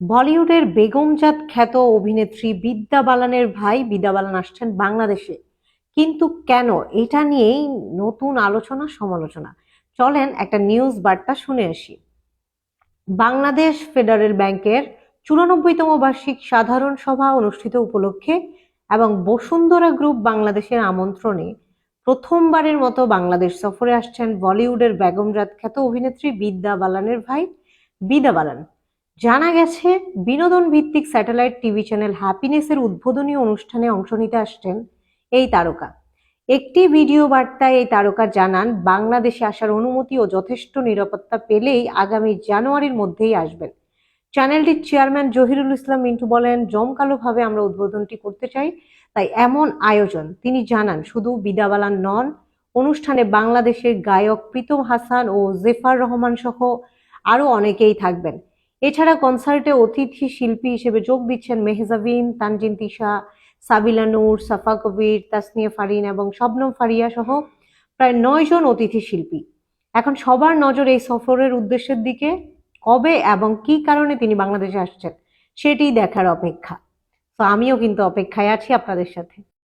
বলিউডের বেগমজাত খ্যাত অভিনেত্রী বিদ্যা বালানের ভাই বিদ্যা বালান আসছেন বাংলাদেশে। কিন্তু কেন? এটা নিয়েই নতুন আলোচনা, সমালোচনা। চলেন একটা নিউজ বার্তা শুনে আসি। বাংলাদেশ ফেডারেল ব্যাংকের চুরানব্বইতম বার্ষিক সাধারণ সভা অনুষ্ঠিত উপলক্ষে এবং বসুন্ধরা গ্রুপ বাংলাদেশের আমন্ত্রণে প্রথমবারের মতো বাংলাদেশ সফরে আসছেন বলিউডের বেগমজাত খ্যাত অভিনেত্রী বিদ্যা বালানের ভাই বিদা বালান। জানা গেছে বিনোদন ভিত্তিক স্যাটেলাইট টিভি চ্যানেল হ্যাপিনেসের উদ্বোধনী অনুষ্ঠানে অংশ নিতে আসছেন এই তারকা। একটি ভিডিও বার্তায় এই তারকা জানান, বাংলাদেশে আসার অনুমতি ও যথেষ্ট নিরাপত্তা পেলেই আগামী জানুয়ারির মধ্যেই আসবেন। চ্যানেলটির চেয়ারম্যান জহিরুল ইসলাম মিন্টু বলেন, জমকালোভাবে আমরা উদ্বোধনটি করতে চাই, তাই এমন আয়োজন। তিনি জানান, শুধু বিদাবালান নন, অনুষ্ঠানে বাংলাদেশের গায়ক প্রীতম হাসান ও জেফার রহমান সহ আরও অনেকেই থাকবেন। এছাড়া কনসার্টে অতিথি শিল্পী হিসেবে যোগ দিচ্ছেন মেহজাবিন, তানজিন তিশা, সাবিলা নূর, সাফা কবির, তাসনিয়া ফারিন এবং শবনম ফারিয়া সহ প্রায় নয় জন অতিথি শিল্পী। এখন সবার নজর এই সফরের উদ্দেশ্যের দিকে, কবে এবং কি কারণে তিনি বাংলাদেশে আসছেন, সেটি দেখার অপেক্ষা। তো আমিও কিন্তু অপেক্ষায় আছি আপনাদের সাথে।